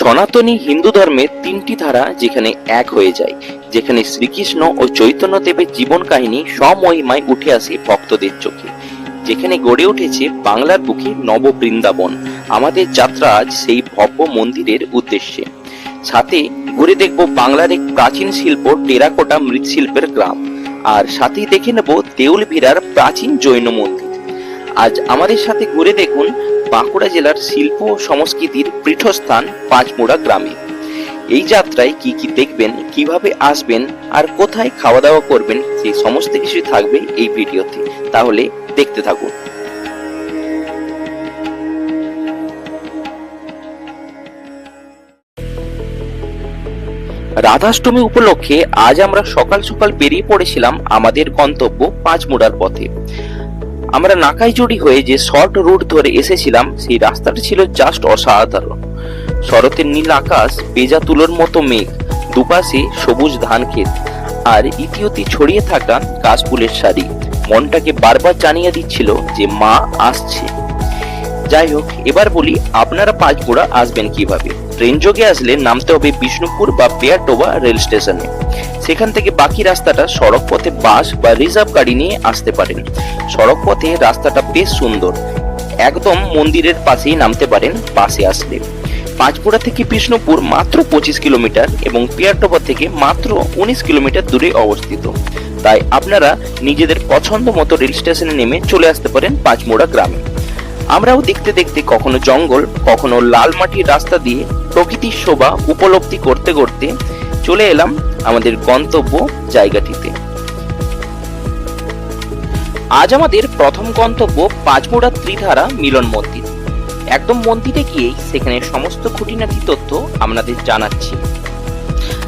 সনাতনী হিন্দু ধর্মের তিনটি ধারা যেখানে এক হয়ে যায়, যেখানে শ্রীকৃষ্ণ ও চৈতন্য দেবের জীবন কাহিনী সমহিমায় উঠে আসে ভক্তদের চোখে, যেখানে গড়ে উঠেছে বাংলার বুকে নব বৃন্দাবন আমাদের যাত্রা আজ সেই ভব্য মন্দিরের উদ্দেশ্যে। সাথে ঘুরে দেখব বাংলার এক প্রাচীন শিল্প টেরাকোটা মৃৎশিল্পের গ্রাম। আর সাথেই দেখে নেব দেউল ভিরার প্রাচীন জৈন মন্দির। আজ আমাদের সাথে ঘুরে দেখুন বাঁকুড়া জেলার শিল্প ও সংস্কৃতির পীঠস্থান পাঁচমোড়া গ্রামে। এই যাত্রায় কি কি দেখবেন, কীভাবে আসবেন, আর কোথায় খাওয়া দাওয়া করবেন সেই সমস্ত কিছুই থাকবে এই ভিডিওতে। তাহলে দেখতে থাকুন। রাধাষ্টমী উপলক্ষে আজ আমরা সকাল সকাল বেরিয়ে পড়েছিলাম আমাদের গন্তব্য পাঁচমুড়ার পথে। আমরা নাকাইজুড়ি হয়ে যে শর্ট রুট ধরে এসেছিলাম, সেই রাস্তাটা ছিল জাস্ট অসাধারণ। শরতের নীল আকাশ পেজা তুলোর মতো মেঘ, দুপাশে সবুজ ধান ক্ষেত, আর ইতিউতি ছড়িয়ে থাকা কাশফুলের শাড়ি। মনটাকে বারবার জানিয়ে দিচ্ছিল যে মা আসছে। যাই হোক, এবার বলি আপনারা পাঁচপুরা আসবেন কীভাবে? ট্রেন যোগে আসলে নামতে হবে বিষ্ণুপুর বা পেয়ারটোবা রেল স্টেশনে। সেখান থেকে বাকি রাস্তাটা সড়ক পথে বাস বা রিজার্ভ গাড়ি নিয়ে আসতে পারেন। সড়ক পথে রাস্তাটা বেশ সুন্দর। একদম মন্দিরের পাশেই নামতে পারেন বাসে আসলে। পাঁচপুরা থেকে বিষ্ণুপুর মাত্র পঁচিশ কিলোমিটার এবং পিয়ারটোবা থেকে মাত্র উনিশ কিলোমিটার দূরে অবস্থিত। তাই আপনারা নিজেদের পছন্দ মতো রেল স্টেশনে নেমে চলে আসতে পারেন পাঁচমোড়া গ্রামে। আমরাও দেখতে দেখতে কখনো জঙ্গল, কখনো লাল মাটির রাস্তা দিয়ে প্রকৃতির শোভা উপলব্ধি করতে করতে চলে এলাম আমাদের গন্তব্য জায়গাটিতে। আজ আমাদের প্রথম গন্তব্য পাঁচমোড়া ত্রিধারা মিলন মন্দির। একদম মন্দিরে গিয়েই সেখানে সমস্ত খুঁটিনাটি তথ্য আপনাদের জানাচ্ছি।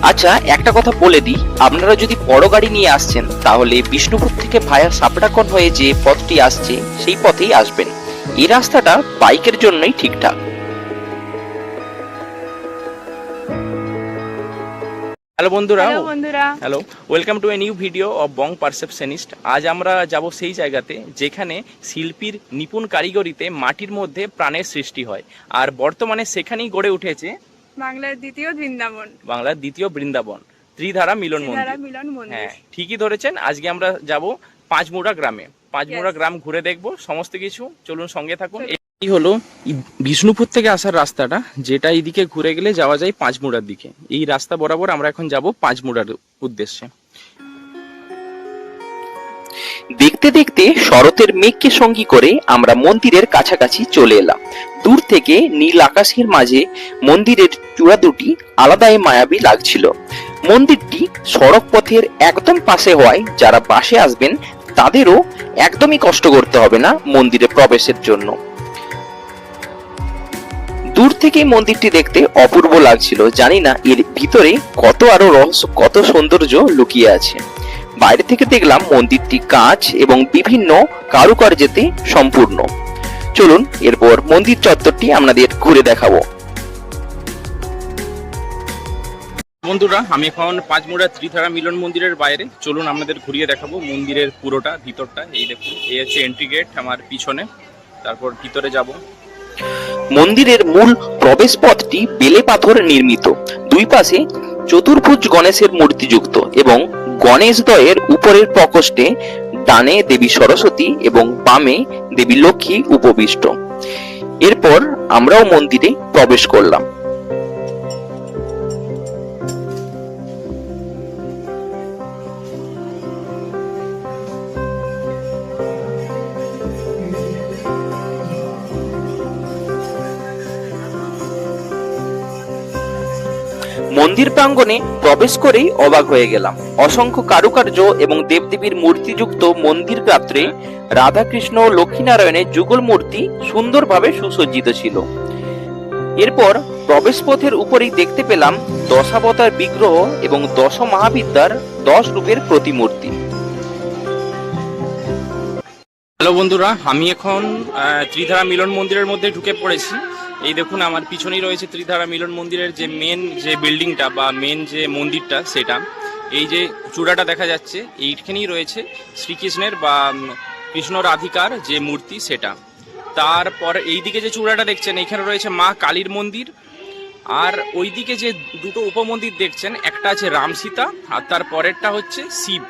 আচ্ছা একটা কথা বলে দিই, আপনারা যদি বড় গাড়ি নিয়ে আসছেন, তাহলে বিষ্ণুপুর থেকে ভায়া সাপড়াকন হয়ে যে পথটি আসছে, সেই পথেই আসবেন। এই রাস্তাটা বাইকের জন্যই ঠিকঠাক। হ্যালো বন্ধুরা। হ্যালো বন্ধুরা। Hello welcome to a new video of bong perceptionist আজ আমরা যাব সেই জায়গাতে যেখানে শিল্পীর নিপুণ কারিগরিতে মাটির মধ্যে প্রাণের সৃষ্টি হয়। আর বর্তমানে সেখানেই গড়ে উঠেছে বাংলার দ্বিতীয় বৃন্দাবন। বাংলার দ্বিতীয় বৃন্দাবন ত্রিধারা মিলন মন্দির। মিলন মন্দির। হ্যাঁ ঠিকই ধরেছেন। আজকে আমরা যাব পাঁচমুড়া গ্রামে। পাঁচমুড়া. গ্রাম ঘুরে দেখব সমস্ত কিছু। চলুন সঙ্গে থাকুন। এই হলো বিষ্ণুপুর থেকে আসার রাস্তাটা যেটা এইদিকে ঘুরে গেলে যাওয়া যায় পাঁচমুড়ার দিকে। এই রাস্তা বরাবর আমরা এখন যাব পাঁচমুড়ার উদ্দেশ্যে। দেখতে দেখতে শরতের মেঘকে সঙ্গী করে আমরা মন্দিরের কাছাকাছি চলে এলাম। দূর থেকে নীল আকাশের মাঝে মন্দিরের চূড়া দুটি আলাদাই মায়াবী লাগছিল। মন্দিরটি সড়ক পথের একদম পাশে হওয়ায় যারা বাসে আসবেন তাদেরও একদমই কষ্ট করতে হবে না মন্দিরে প্রবেশের জন্য। দূর থেকে মন্দিরটি দেখতে অপূর্ব লাগছিল। জানি না, এর ভিতরে কত আরও রহস্য, কত সৌন্দর্য লুকিয়ে আছে। বাইরে থেকে দেখলাম মন্দিরটি কাঁচ এবং বিভিন্ন কারুকার্যেতে সম্পূর্ণ। চলুন, এরপর মন্দির চত্বরটি আপনাদের ঘুরে দেখাবো। বন্ধুরা, আমি এখন পাঁচমুড়া ত্রিধারা মিলন মন্দিরের বাইরে। চলুন আপনাদের ঘুরিয়ে দেখাবো মন্দিরের পুরোটা, ভিতরটা। এই দেখুন এই হচ্ছে এন্ট্রি গেট আমার পিছনে। তারপর ভিতরে যাব। মন্দিরের মূল প্রবেশ পথটি বেলে পাথর নির্মিত। দুই পাশে চতুর্ভুজ গণেশের মূর্তিযুক্ত এবং গণেশদ্বয়ের উপরের প্রকোষ্ঠে ডানে দেবী সরস্বতী এবং বামে দেবী লক্ষ্মী উপবিষ্ট। এরপর আমরাও মন্দিরে প্রবেশ করলাম। মন্দির প্রাঙ্গণে প্রবেশ করেই অবাক হয়ে গেলাম। অসংখ্য কারুকার্য এবং দেবদেবীর মূর্তিযুক্ত মন্দির গাত্রে রাধাকৃষ্ণ ও লক্ষ্মীনারায়ণের যুগল মূর্তি সুন্দরভাবে সুসজ্জিত ছিল। এরপর প্রবেশপথের উপরেই দেখতে পেলাম দশাবতার বিগ্রহ এবং দশ মহাবিদ্যার দশ রূপের প্রতিমূর্তি। হ্যালো বন্ধুরা, আমি এখন ত্রিধারা মিলন মন্দিরের মধ্যে ঢুকে পড়েছি। এই দেখুন, আমার পিছনেই রয়েছে ত্রিধারা মিলন মন্দিরের যে মেন যে বিল্ডিংটা বা মেন যে মন্দিরটা সেটা। এই যে চূড়াটা দেখা যাচ্ছে, এইখানেই রয়েছে শ্রীকৃষ্ণের বা কৃষ্ণ রাধিকার যে মূর্তি সেটা। তারপর এইদিকে যে চূড়াটা দেখছেন এখানে রয়েছে মা কালীর মন্দির। আর ওইদিকে যে দুটো উপমন্দির দেখছেন, একটা আছে রাম সীতা, আর তার পরেরটা হচ্ছে শিব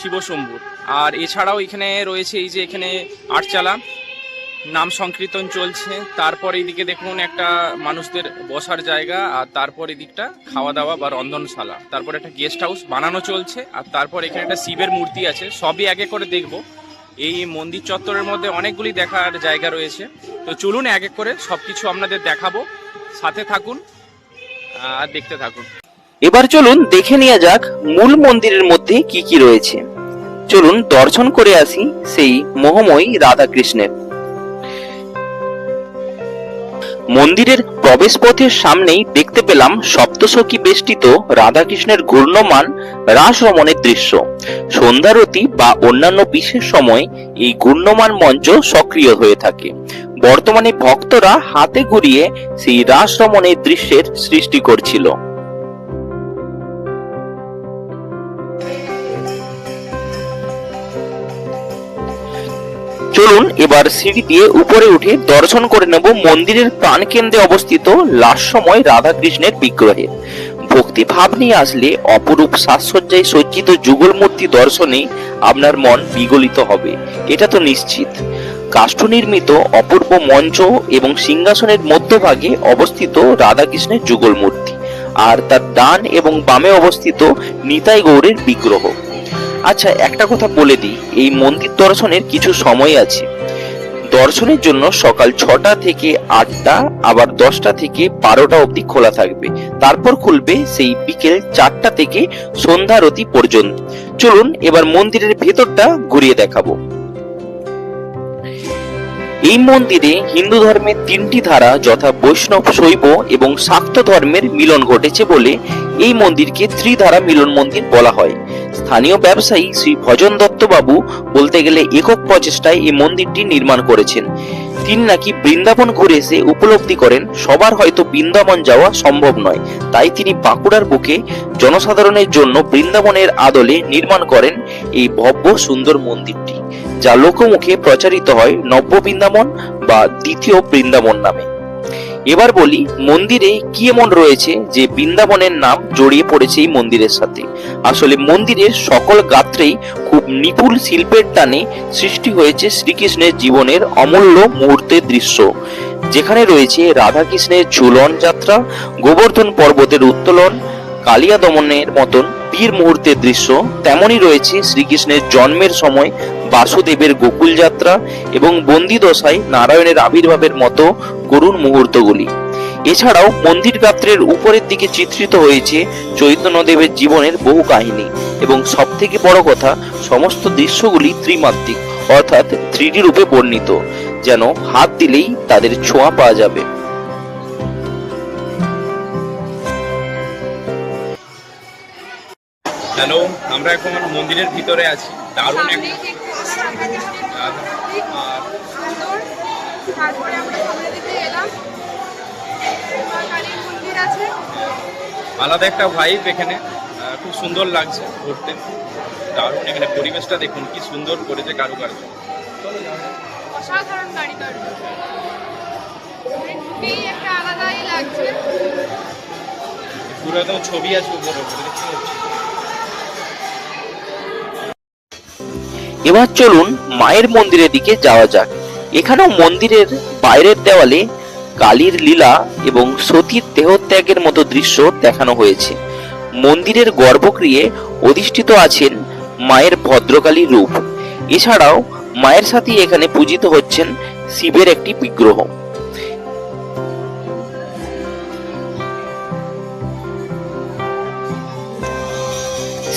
শিবশম্ভুর আর এছাড়াও এখানে রয়েছে এই যে এখানে আটচালা নাম সংকীর্তন চলছে। তারপর এইদিকে দেখুন একটা মানুষদের বসার জায়গা, আর তারপর এদিকটা খাওয়া দাওয়া বা রন্ধনশালা। তারপর একটা গেস্ট হাউস বানানো চলছে, আর তারপর এখানে একটা শিবের মূর্তি আছে। সবই একে করে দেখব। এই মন্দির চত্বরের মধ্যে অনেকগুলি দেখার জায়গা রয়েছে। তো চলুন এক এক করে সব কিছু আপনাদের দেখাবো। সাথে থাকুন, আর দেখতে থাকুন। এবার চলুন দেখে নেওয়া যাক মূল মন্দিরের মধ্যে কি কি রয়েছে। চলুন দর্শন করে আসি সেই মোহময়ী রাধাকৃষ্ণের। মন্দিরের প্রবেশপথের সামনেই দেখতে পেলাম সপ্তসখী বেষ্টিত রাধাকৃষ্ণের ঘূর্ণমান রাস রমণের দৃশ্য। সন্ধ্যারতি বা অন্যান্য বিশেষ সময় এই ঘূর্ণমান মঞ্চ সক্রিয় হয়ে থাকে। বর্তমানে ভক্তরা হাতে ঘুরিয়ে সেই রাস রমণের দৃশ্যের সৃষ্টি করছিল। চলুন এবার সিঁড়ি দিয়ে উপরে উঠে দর্শন করে নেব মন্দিরের প্রাণকেন্দ্রে অবস্থিত লাস্যময় রাধাকৃষ্ণের বিগ্রহের ভক্তি ভাব নিয়ে আসলে অপরূপ সাজসজ্জায় সজ্জিত যুগল মূর্তি দর্শনে আপনার মন বিগলিত হবে, এটা তো নিশ্চিত। কাষ্ঠ নির্মিত অপূর্ব মঞ্চ এবং সিংহাসনের মধ্যভাগে অবস্থিত রাধাকৃষ্ণের যুগল মূর্তি আর তার ডান এবং বামে অবস্থিত নিতাই গৌরের বিগ্রহ। আচ্ছা একটা কথা বলে দিই। এই মন্দির দর্শনের কিছু সময় আছে। দর্শনের জন্য সকাল ছটা থেকে আটটা, আবার দশটা থেকে বারোটা অবধি খোলা থাকবে। তারপর খুলবে সেই বিকেল চারটা থেকে সন্ধ্যারতি পর্যন্ত। চলুন, এবার মন্দিরের ভেতরটা ঘুরিয়ে দেখাবো। এই মন্দিরে হিন্দু ধর্মের তিনটি ধারা, যথা বৈষ্ণব, শৈব এবং শাক্ত ধর্মের মিলন ঘটেছে বলে এই মন্দিরকে ত্রিধারা মিলন মন্দির বলা হয়। স্থানীয় ব্যবসায়ী শ্রী ভজন দত্ত বাবু বলতে গেলে একক প্রচেষ্টায় এই মন্দিরটি নির্মাণ করেছেন। তিনি নাকি বৃন্দাবন ঘুরে এসে উপলব্ধি করেন, সবার হয়তো বৃন্দাবন যাওয়া সম্ভব নয়। তাই তিনি বাঁকুড়ার বুকে জনসাধারণের জন্য বৃন্দাবনের আদলে নির্মাণ করেন এই ভব্য সুন্দর মন্দিরটি, যা লোকমুখে প্রচারিত হয় নব্য বৃন্দাবন বা দ্বিতীয় বৃন্দাবন নামে। এবার বলি, মন্দিরে কি এমন রয়েছে যে বৃন্দাবনের নাম জড়িয়ে পড়েছে এই মন্দিরের সাথে? আসলে মন্দিরের সকল গাত্রেই খুব নিপুণ শিল্পের টানে সৃষ্টি হয়েছে শ্রীকৃষ্ণের জীবনের অমূল্য মুহূর্তের দৃশ্য। যেখানে রয়েছে রাধাকৃষ্ণের ঝুলন যাত্রা, গোবর্ধন পর্বতের উত্তোলন কালিয়া দমনের মতন বীর মুহূর্তের দৃশ্য, তেমনই রয়েছে শ্রীকৃষ্ণের জন্মের সময় বাসুদেবের গোকুল যাত্রা এবং বন্দি দশায় নারায়ণের আবির্ভাবের মতো করুণ মুহূর্তগুলি। এছাড়াও মন্দির গাত্রের উপরের দিকে চিত্রিত হয়েছে চৈতন্যদেবের জীবনের বহু কাহিনী এবং সব থেকে বড় কথা, সমস্ত দৃশ্যগুলি ত্রিমাত্রিক, অর্থাৎ থ্রিডি রূপে বর্ণিত, যেন হাত দিলেই তাদের ছোঁয়া পাওয়া যাবে। হ্যালো, আমরা এখন মন্দিরের ভিতরে আছি। দারুণ এক সামনেই দেখতে পাচ্ছি আমরা যেখানে রাধা- আর সুন্দর তারপরে আমরা সামনে দিকে এলাম। কালীর মন্দির আছে। আলাদা একটা ভাইব এখানে। খুব সুন্দর লাগছে ঘুরতে। দারুণ এখানে পরিবেশটা দেখুন কি সুন্দর করেছে কারুকার্য। অসাধারণ কারিগর একটা আলাদাই লাগছে। পুরো একদম ছবি আছে উপরে উপরে দেখতে এবার চলুন মায়ের মন্দিরের দিকে যাওয়া যাক। এখানেও মন্দিরের বাইরের দেওয়ালে কালীর লীলা এবং সতীর দেহত্যাগের মতো দৃশ্য দেখানো হয়েছে। মন্দিরের গর্ভগৃহে অধিষ্ঠিত আছেন মায়ের ভদ্রকালী রূপ। এছাড়াও মায়ের সাথে এখানে পূজিত হচ্ছেন শিবের একটি বিগ্রহ।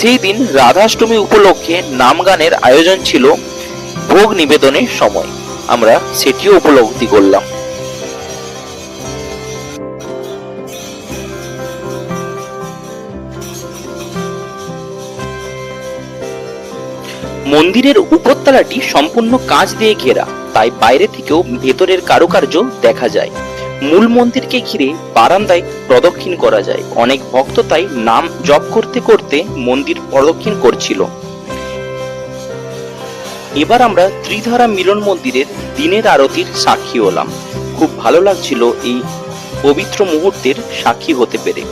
সেই দিন রাধাষ্টমী উপলক্ষে নাম গানের আয়োজন ছিল ভোগ নিবেদনের সময়। আমরা সেটিও উপলব্ধি করলাম। মন্দিরের উপরতলাটি সম্পূর্ণ কাঁচ দিয়ে ঘেরা, তাই বাইরে থেকেও ভেতরের কারুকার্য দেখা যায়। মূল মন্দিরকে ঘিরে বারান্দায় প্রদক্ষিণ করা যায়। অনেক ভক্ত তাই নাম জপ করতে করতে মন্দির প্রদক্ষিণ করছিল। এবার আমরা ত্রিধারা মিলন মন্দিরের দিনের আরতির সাক্ষী হলাম। খুব ভালো লাগছিল এই পবিত্র মুহূর্তের সাক্ষী হতে পেরে।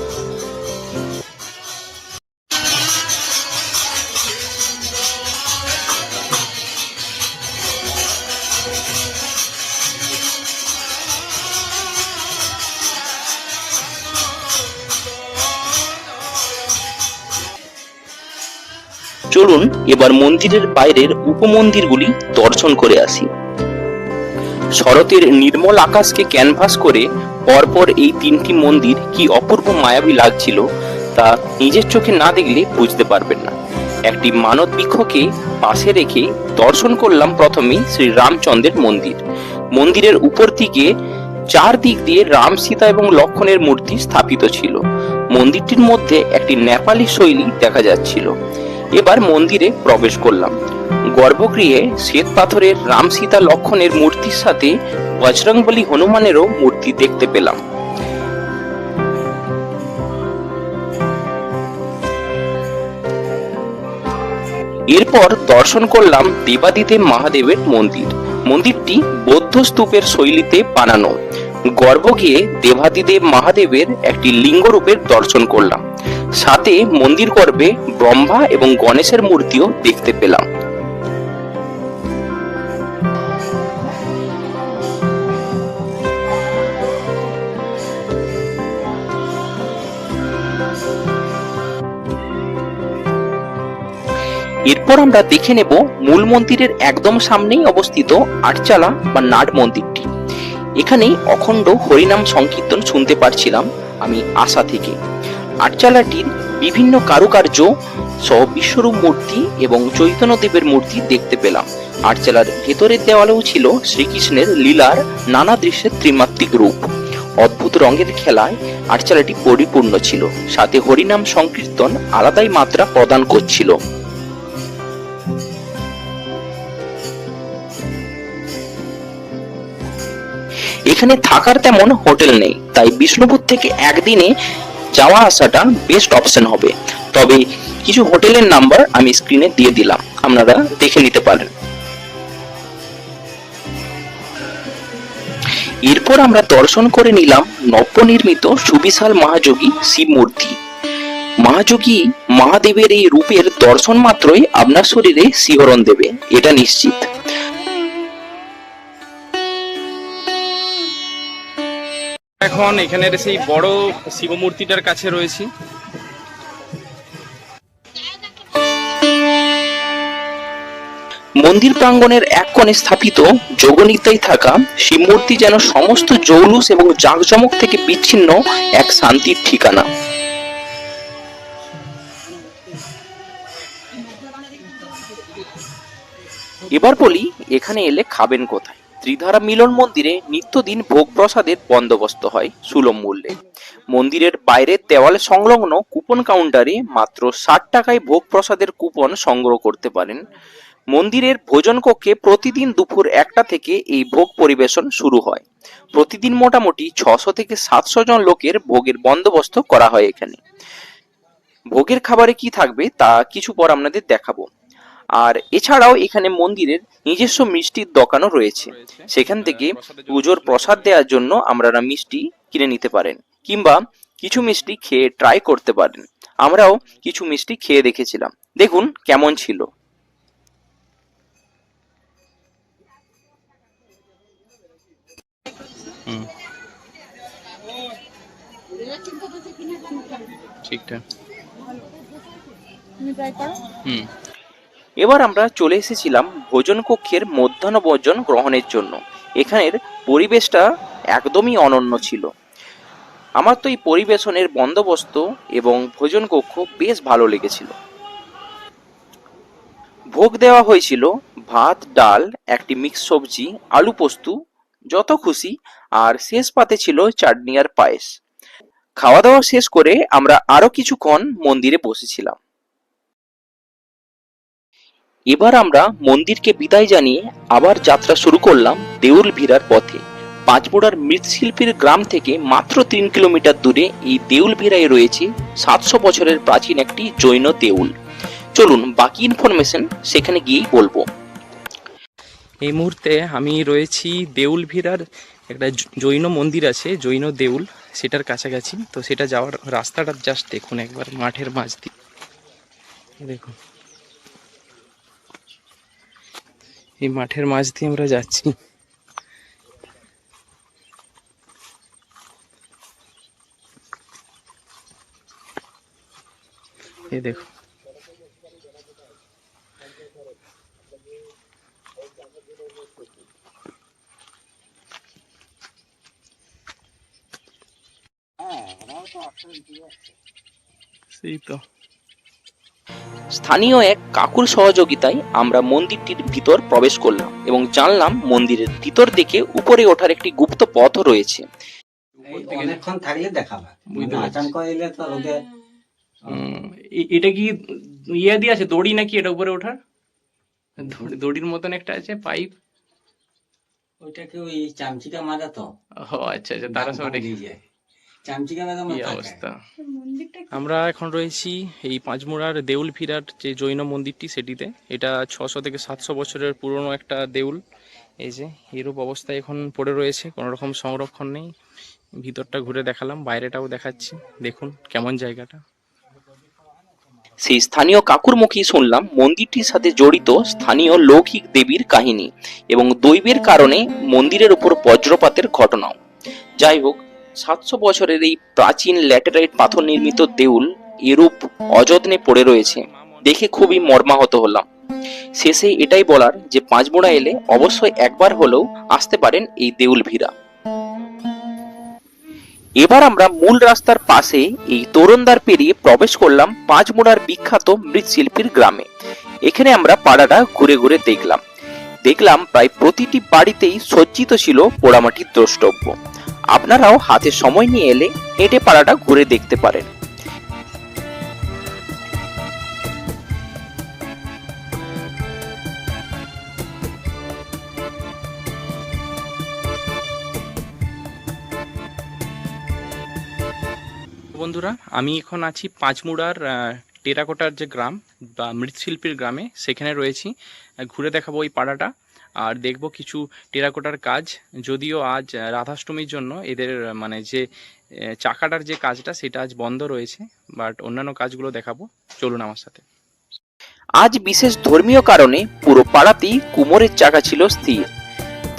চলুন এবার মন্দিরের বাইরের উপমন্দিরগুলি দর্শন করে আসি। শরতের নির্মল আকাশকে ক্যানভাস করে পরপর এই তিনটি মন্দির কি অপূর্ব মায়াবী লাগছিল তা নিজের চোখে না দেখলে বুঝতে পারবেন না। একটি মানব বৃক্ষকে পাশে রেখে দর্শন করলাম প্রথমেই শ্রী রামচন্দ্রের মন্দির। মন্দিরের উপর দিকে চার দিক দিয়ে রাম সীতা এবং লক্ষণের মূর্তি স্থাপিত ছিল। মন্দিরটির মধ্যে একটি নেপালি শৈলী দেখা যাচ্ছিল। এবার মন্দিরে প্রবেশ করলাম। গর্ভগৃহে শ্বেত পাথরের রাম সীতা লক্ষণের মূর্তির সাথে বজরংবলী হনুমানেরও মূর্তি দেখতে পেলাম। এরপর দর্শন করলাম দেবাদিদেব মহাদেবের মন্দির। মন্দিরটি বৌদ্ধ স্তূপের শৈলীতে বানানো। গর্ভগৃহে দেবাদিদেব মহাদেবের একটি লিঙ্গরূপের দর্শন করলাম। সাথে মন্দির গর্ভে ব্রহ্মা এবং গণেশের মূর্তিও দেখতে পেলাম। এরপর আমরা দেখে নেব মূল মন্দিরের একদম সামনেই অবস্থিত আটচালা বা নাট মন্দিরটি। এখানে অখণ্ড হরিনাম সংকীর্তন শুনতে পারছিলাম আমি আশা থেকে। আটচালাটির বিভিন্ন কারুকার্য সহ বিশ্বরূপ মূর্তি এবং চৈতন্যদেবের মূর্তি দেখতে পেলাম। আটচালার ভেতরের দেওয়ালেও ছিল শ্রীকৃষ্ণের লীলার নানা দৃশ্যের ত্রিমাত্রিক রূপ। অদ্ভুত রঙের খেলায় আটচালাটি পরিপূর্ণ ছিল, সাথে হরিনাম সংকীর্তন আলাদাই মাত্রা প্রদান করছিল। এখানে থাকার তেমন হোটেল নেই, তাই বিষ্ণুপুর থেকে একদিনে যাওয়া আসাটা বেস্ট অপশন হবে। তবে কিছু হোটেলের নাম্বার আমি স্ক্রিনে দিয়ে দিলাম। আপনারা দেখে নিতে পারেন। এরপর আমরা দর্শন করে নিলাম নবনির্মিত সুবিশাল মহাযোগী শিব মূর্তি। মহাযোগী মহাদেবের এই রূপের দর্শন মাত্রই আপনার শরীরে শিহরণ দেবে, এটা নিশ্চিত। এখন এখানের সেই বড় শিব মূর্তিটার কাছে রয়েছি। মন্দির প্রাঙ্গণের এক কোণে স্থাপিত যোগনিদ্রায় থাকা শিব মূর্তি যেন সমস্ত জৌলুস এবং জাঁকজমক থেকে বিচ্ছিন্ন এক শান্তির ঠিকানা। এবার বলি, এখানে এলে খাবেন কোথায়? ত্রিধারা মিলন মন্দিরে নিত্যদিন ভোগ প্রসাদের বন্দোবস্ত হয় সুলভ মূল্যে। মন্দিরের বাইরের দেওয়াল সংলগ্ন কুপন কাউন্টারে মাত্র ষাট টাকায় ভোগ প্রসাদের কুপন সংগ্রহ করতে পারেন। মন্দিরের ভোজন কক্ষে প্রতিদিন দুপুর একটা থেকে এই ভোগ পরিবেশন শুরু হয়। প্রতিদিন মোটামুটি ছশো থেকে সাতশো জন লোকের ভোগের বন্দোবস্ত করা হয় এখানে। ভোগের খাবারে কি থাকবে তা কিছু পর আপনাদের দেখাবো। আর এছাড়াও এখানে মন্দিরের নিজস্ব মিষ্টির দোকানও রয়েছে। সেখান থেকে পুজোর প্রসাদ দেওয়ার জন্য আপনারা মিষ্টি কিনে নিতে পারেন কিংবা কিছু মিষ্টি খেয়ে ট্রাই করতে পারেন। আমরাও কিছু মিষ্টি খেয়ে দেখেছিলাম। দেখুন কেমন ছিল। ঠিকঠাক। তুমি ট্রাই করো। হুম। এবার আমরা চলে এসেছিলাম ভোজন কক্ষের মধ্যাহ্ন ভোজন গ্রহণের জন্য। এখানের পরিবেশটা একদমই অনন্য ছিল। আমার তো এই পরিবেশনের বন্দোবস্ত এবং ভোজন কক্ষ বেশ ভালো লেগেছিল। ভোগ দেওয়া হয়েছিল ভাত, ডাল, একটি মিক্স সবজি, আলু পোস্তু, যত খুশি, আর শেষ পাতে ছিল চাটনি আর পায়েস। খাওয়া দাওয়া শেষ করে আমরা আরও কিছুক্ষণ মন্দিরে বসেছিলাম। এবার আমরা মন্দিরকে বিদায় জানিয়ে আবার যাত্রা শুরু করলাম দেউল ভিড়ার পথে। পাঁচবোড়ার মৃৎশিল্পীর গ্রাম থেকে মাত্র তিন কিলোমিটার দূরে এই দেউল ভিড়ায় রয়েছে সাতশো বছরের প্রাচীন একটি জৈন দেউল। চলুন, বাকি ইনফরমেশন সেখানে গিয়েই বলব। এই মুহূর্তে আমি রয়েছি দেউল ভিড়ার একটা জৈন মন্দির আছে, জৈন দেউল। সেটার কাছাকাছি। তো সেটা যাওয়ার রাস্তাটা জাস্ট দেখুন একবার মাঠের মাঝ দিয়ে। দেখুন। এই মাঠের মাঝ দিয়ে আমরা যাচ্ছি। এই দেখো। সেই তো। স্থানীয় এক কাকুর সহযোগিতায় আমরা মন্দিরটির ভিতর প্রবেশ করলাম এবং জানলাম মন্দিরের ভিতর দিকে উপরে ওঠার একটি গুপ্ত পথও রয়েছে। অনেকক্ষণ থাকলে দেখাবে। বুঝতে পারছি। আচানক এলে তো রোদে উম, এটা কি ইয়ে দিয়ে আছে দড়ি নাকি এটা উপরে ওঠার? দড়ির মতন একটা আছে পাইপ? ওইটাকে ওই চামচিকা মাজা তো। ও আচ্ছা আচ্ছা তারা সব রেখে যায়। অবস্থা? আমরা এখন রয়েছি এই পাঁচমুড়ার দেউল ফিরার যে জৈন মন্দিরটি সেটিতে। এটা ছশো থেকে সাতশো বছরের পুরনো একটা দেউল। এই যে এরূপ অবস্থায় এখন পড়ে রয়েছে কোনো রকম সংরক্ষণ নেই। ভিতরটা ঘুরে দেখালাম বাইরেটাও দেখাচ্ছি। দেখুন কেমন জায়গাটা। সেই স্থানীয় কাকুর মুখেই শুনলাম মন্দিরটির সাথে জড়িত স্থানীয় লৌকিক দেবীর কাহিনী এবং দৈবের কারণে মন্দিরের উপর বজ্রপাতের ঘটনাও। যাই হোক সাতশো বছরের এই প্রাচীন ল্যাটেরাইট পাথর নির্মিত দেউল এরূপ অযত্নে পড়ে রয়েছে। দেখে খুবই মর্মাহত হলাম। শেষে এটাই বলার যে পাঁচমোড়া এলে অবশ্যই একবার হলেও আসতে পারেন এই দেউল ভিড়া এবার আমরা মূল রাস্তার পাশে এই তরুণদার পেরিয়ে প্রবেশ করলাম পাঁচমোড়ার বিখ্যাত মৃৎশিল্পীর গ্রামে। এখানে আমরা পাড়াটা ঘুরে ঘুরে দেখলাম। দেখলাম প্রায় প্রতিটি বাড়িতেই সজ্জিত ছিল পোড়ামাটির দ্রষ্টব্য। আপনারাও হাতে সময় নিয়ে এলে হেঁটে পাড়াটা ঘুরে দেখতে পারেন। বন্ধুরা, আমি এখন আছি পাঁচমুড়ার টেরাকোটার যে গ্রাম, বা মৃৎশিল্পীর গ্রামে, সেখানে রয়েছি। ঘুরে দেখাবো ওই পাড়াটা। আর দেখব কিছু টেরাকোটার কাজ। যদিও আজ রাধাষ্টমীর জন্য এদের মানে যে চাকাটার যে কাজটা, সেটা আজ বন্ধ রয়েছে। বাট অন্যান্য কাজগুলো দেখাবো। চলুন আমার সাথে। আজ বিশেষ ধর্মীয় কারণে পুরো পাড়াতেই কুমোরের চাকা ছিল স্থির।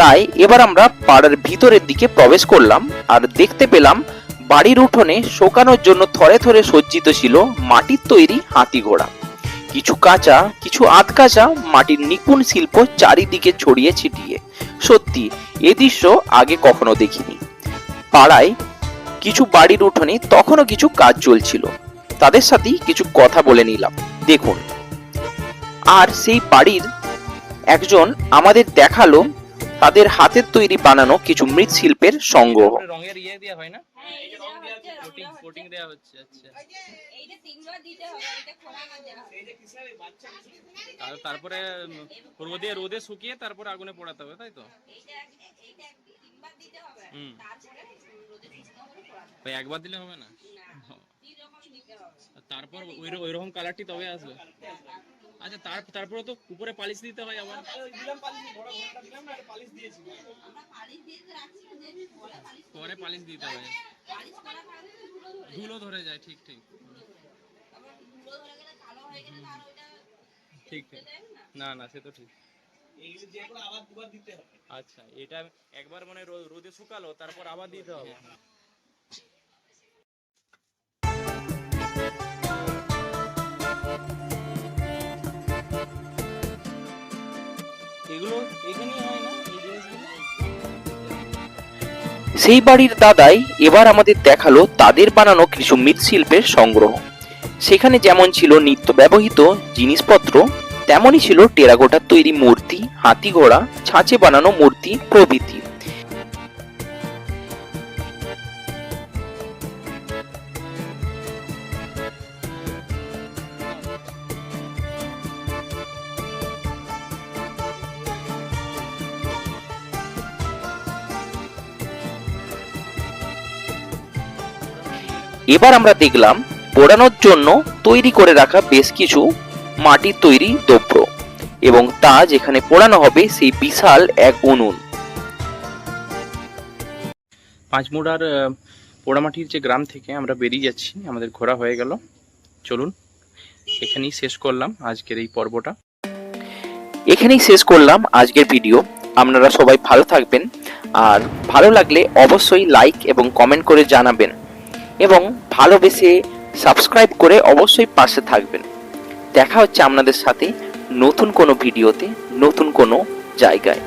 তাই এবার আমরা পাড়ার ভিতরের দিকে প্রবেশ করলাম আর দেখতে পেলাম বাড়ির উঠোনে শোকানোর জন্য থরে থরে সজ্জিত ছিল মাটির তৈরি হাতি ঘোড়া কিছু কাঁচা, কিছু আধ কাঁচা মাটির নিপুণ শিল্প চারিদিকে ছড়িয়ে ছিটিয়ে। সত্যি, এ দৃশ্য আগে কখনো দেখিনি। পাড়ায় কিছু বাড়ির উঠোনে তখনও কিছু কাজ চলছিল। তাদের সাথেই কিছু কথা বলে নিলাম। দেখুন। আর সেই বাড়ির একজন আমাদের দেখাল, তাদের হাতের তৈরি বানানো কিছু মৃৎশিল্পের সংগ্রহ হয় কোটিং কোটিং হচ্ছে আচ্ছা। এইটা তিনবার দিতে হবে এটা খোলা না দেওয়া হবে আর তারপরে রোদে রোদে শুকিয়ে তারপরে আগুনে পোড়াতে হবে তাই তো? এইটা এইটা তিনবার দিতে হবে তারপরে রোদে শুকনো করে খোলা দেবে একবার দিলে হবে না? না তিন রকম দিতে হবে। তারপর ওই ওই রকম কালারটি তবে আসবে। আচ্ছা তার তারপরে তো উপরে পালিশ দিতে হয় আবার। আমরা পালিশ দিয়ে রাখছি যে পরে পালিশ পরে পালিশ দিতে হয়। পালিশ করা থাকলে ধুলো ধরে যায় ঠিক ঠিক। আবার ধুলো ধরে গেলে কালো হয়ে গেলে আর ওইটা ঠিক ঠিক। না। না না সে তো ঠিক। আচ্ছা এটা একবার মানে রোদে শুকালো তারপর আবার দিতে হবে। সেই বাড়ির দাদাই এবার আমাদের দেখাল তাদের বানানো কিছু মৃৎশিল্পের সংগ্রহ। সেখানে যেমন ছিল নিত্য ব্যবহৃত জিনিসপত্র, তেমনই ছিল টেরাকোটার তৈরি মূর্তি হাতি ঘোড়া ছাঁচে বানানো মূর্তি প্রভৃতি। এবার আমরা দেখলাম পোড়ানোর জন্য তৈরি করে রাখা বেশ কিছু মাটির তৈরি দ্রব্য এবং তা যেখানে পোড়ানো হবে সেই বিশাল এক উনুন। পাঁচমুড়ার পোড়ামাটির যে গ্রাম থেকে আমরা বেরিয়ে যাচ্ছি আমাদের ঘোরা হয়ে গেল। চলুন এখানেই শেষ করলাম আজকের এই পর্বটা। এখানেই শেষ করলাম আজকের ভিডিও। আপনারা সবাই ভালো থাকবেন। আর ভালো লাগলে অবশ্যই লাইক এবং কমেন্ট করে জানাবেন। এবং ভালোবেসে সাবস্ক্রাইব করে অবশ্যই পাশে থাকবেন। দেখা হচ্ছে আপনাদের সাথে নতুন কোনো ভিডিওতে, নতুন কোনো জায়গায়।